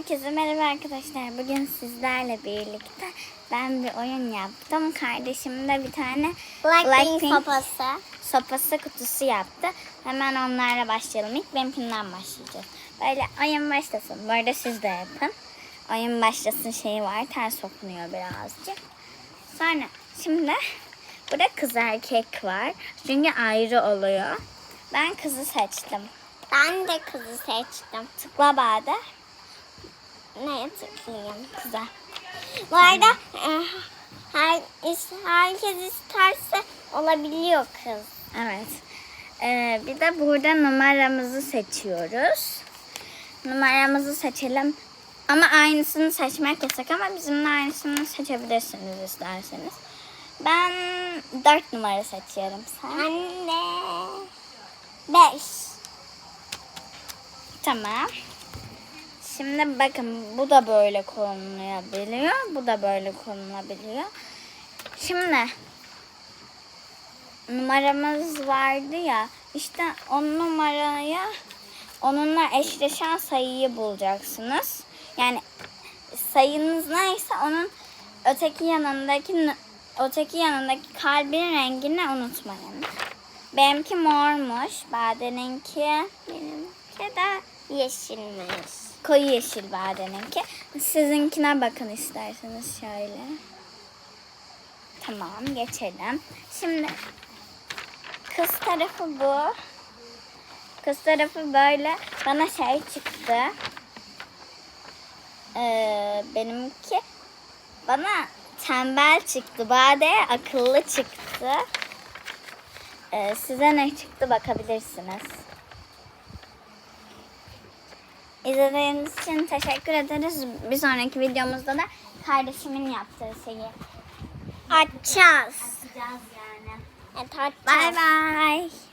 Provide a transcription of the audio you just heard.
Herkese merhaba arkadaşlar. Bugün sizlerle birlikte ben bir oyun yaptım. Kardeşim de bir tane Blackpink sopası. sopası kutusu yaptı. Hemen onlarla başlayalım. İlk benimkinden başlayacağız. Böyle oyun başlasın. Bu arada siz de yapın. Oyun başlasın şeyi var. Ters okunuyor birazcık. Sonra şimdi burada kız erkek var. Çünkü ayrı oluyor. Ben kızı seçtim. Ben de kızı seçtim. Tıkla bağda. Neye tıklayayım? Kıza. Bu arada e, her, herkes isterse olabiliyor kız. Evet. Ee, bir de burada numaramızı seçiyoruz. Numaramızı seçelim. Ama aynısını seçmek yasak ama bizimle aynısını seçebilirsiniz isterseniz. Ben dört numara seçiyorum. Sen? Anne. Beş. Tamam. Şimdi bakın bu da böyle konulabiliyor. Bu da böyle konulabiliyor. Şimdi numaramız vardı ya. işte o numaraya onunla eşleşen sayıyı bulacaksınız. Yani sayınız neyse onun öteki yanındaki öteki yanındaki kalbin rengini unutmayın. Benimki mormuş. Badeninki benimki de Yeşilmiş. Koyu yeşil badeninki. Sizinkine bakın isterseniz şöyle. Tamam geçelim. Şimdi kız tarafı bu. Kız tarafı böyle bana şey çıktı. Ee, benimki bana tembel çıktı. Bade'ye akıllı çıktı. Ee, size ne çıktı bakabilirsiniz. İzlediğiniz için teşekkür ederiz. Bir sonraki videomuzda da kardeşimin yaptığı şeyi Açacağız. yapacağız yani. Evet açacağız. Bye bye.